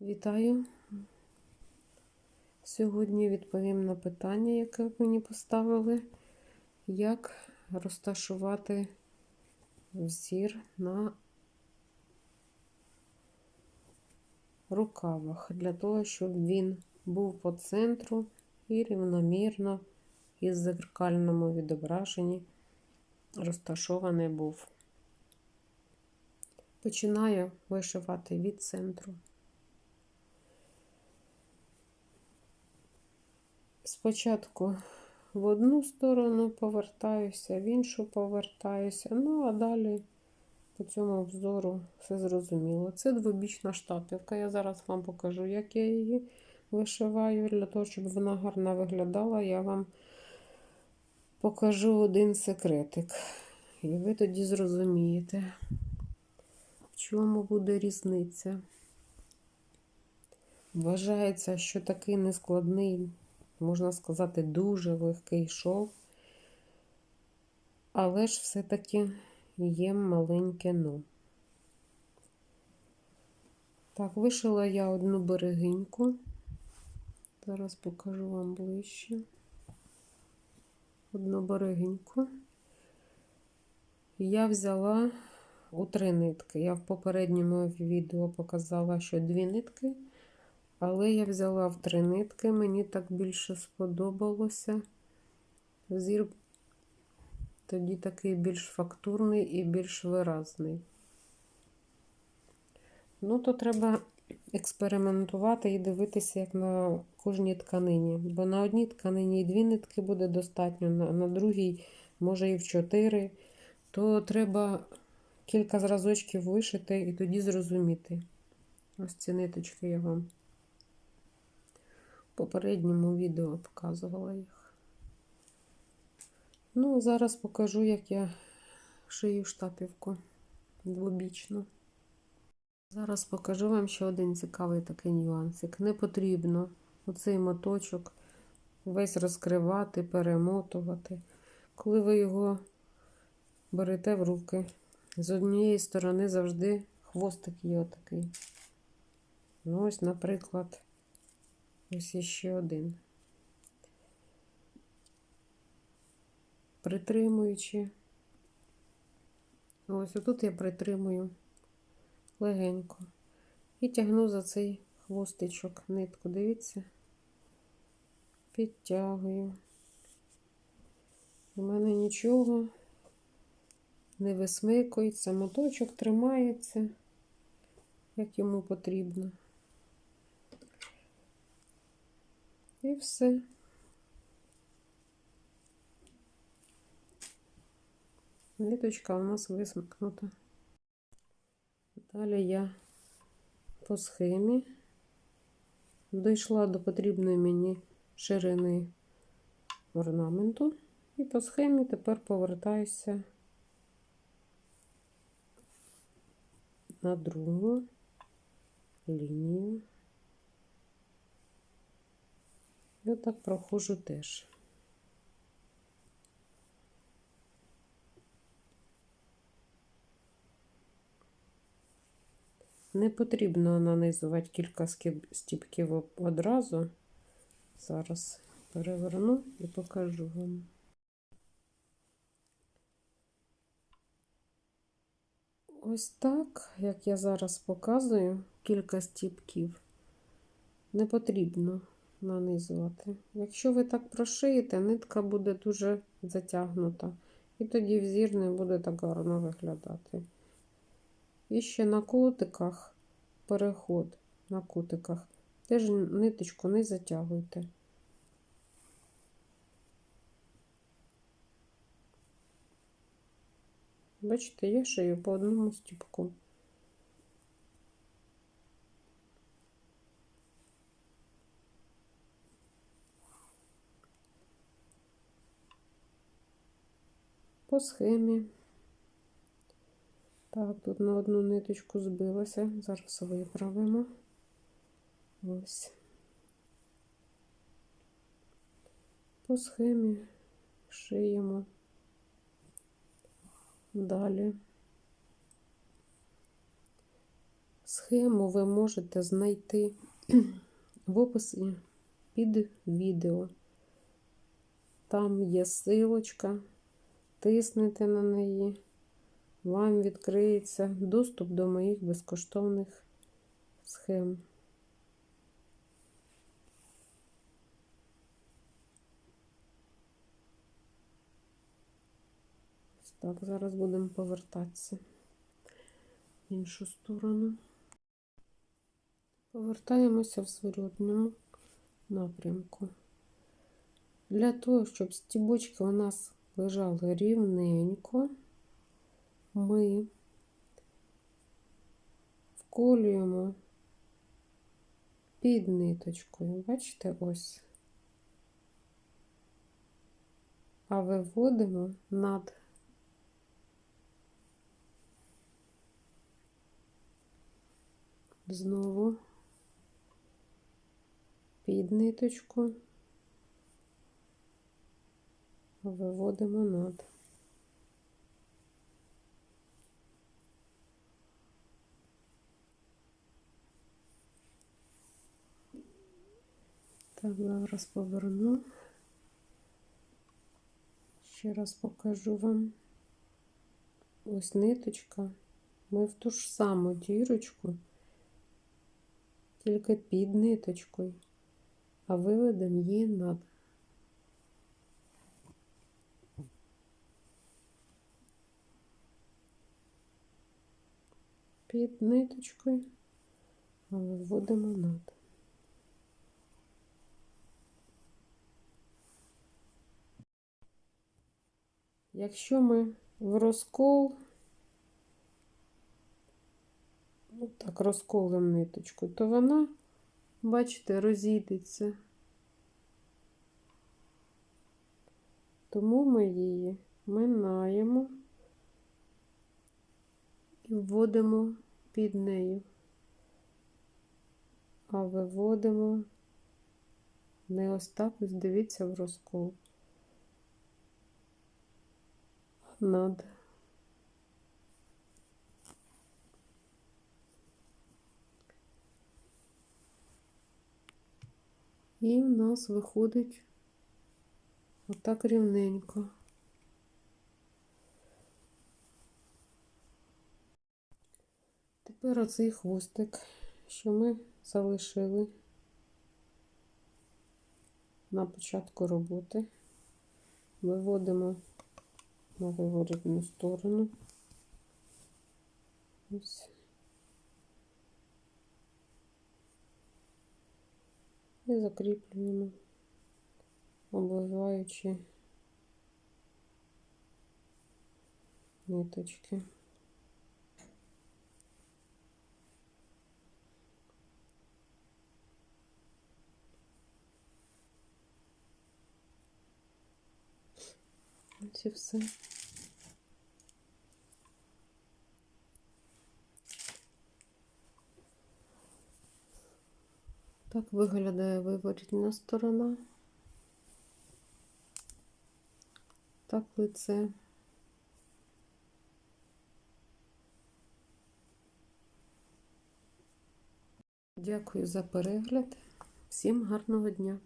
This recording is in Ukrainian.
Вітаю. Сьогодні відповім на питання, яке мені поставили, як розташувати взір на рукавах, для того, щоб він був по центру і рівномірно із зеркальному відображенні розташований був. Починаю вишивати від центру. Спочатку в одну сторону повертаюся, в іншу повертаюся, ну а далі по цьому взору все зрозуміло. Це двобічна штапівка. Я зараз вам покажу, як я її вишиваю. Для того, щоб вона гарно виглядала, я вам покажу один секретик. І ви тоді зрозумієте, в чому буде різниця. Вважається, що такий нескладний можна сказати, дуже легкий шов, але ж все-таки є маленьке но. Так, вишила я одну берегиньку. Зараз покажу вам ближче. Одну берегиньку. Я взяла у три нитки. Я в попередньому відео показала, що дві нитки. Але я взяла в три нитки, мені так більше сподобалося. Зір тоді такий більш фактурний і більш виразний. Ну, то треба експериментувати і дивитися, як на кожній тканині. Бо на одній тканині і дві нитки буде достатньо, на, на другій, може, і в чотири. То треба кілька зразочків вишити і тоді зрозуміти. Ось ці ниточки я вам попередньому відео показувала їх. Ну, а зараз покажу, як я шию штапівку двобічну. Зараз покажу вам ще один цікавий такий нюансик. Не потрібно оцей моточок весь розкривати, перемотувати. Коли ви його берете в руки, з однієї сторони завжди хвостик є отакий. Ну, ось, наприклад, Ось іще один. Притримуючи. Ось отут я притримую легенько. І тягну за цей хвостичок нитку, дивіться, підтягую. У мене нічого не висмикується, моточок тримається, як йому потрібно. І все. Ниточка у нас висмикнута. Далі я по схемі дійшла до потрібної мені ширини орнаменту, і по схемі тепер повертаюся на другу лінію. Я так проходжу теж. Не потрібно нанизувати кілька стіпків одразу. Зараз переверну і покажу вам. Ось так, як я зараз показую, кілька стіпків не потрібно нанизувати. Якщо ви так прошиєте, нитка буде дуже затягнута. І тоді взір не буде так гарно виглядати. І ще на кутиках переход на кутиках. Теж ниточку не затягуйте. Бачите, я шию по одному стіпку. По схемі. Так, тут на одну ниточку збилася, зараз виправимо. Ось. По схемі шиємо далі. Схему ви можете знайти в описі під відео. Там є силочка, тиснете на неї, вам відкриється доступ до моїх безкоштовних схем. Так, зараз будемо повертатися в іншу сторону. Повертаємося в зворотньому напрямку. Для того, щоб стібочки у нас лежали рівненько, ми вколюємо під ниточкою. Бачите, ось. А виводимо над знову під ниточку виводимо над. Так, зараз поверну. Ще раз покажу вам. Ось ниточка. Ми в ту ж саму дірочку, тільки під ниточкою, а виведемо її над. Під ниточкою, а виводимо над. Якщо ми в розкол, ну так, розколимо ниточку, то вона, бачите, розійдеться. Тому ми її минаємо і вводимо під нею, а виводимо не ось так, ось дивіться в розкол. над. І в нас виходить отак рівненько. Тепер оцей хвостик, що ми залишили на початку роботи, виводимо на виворотну сторону. Ось. І закріплюємо, обвиваючи ниточки. Ось і все. Так виглядає виворітна сторона. Так лице. Дякую за перегляд. Всім гарного дня!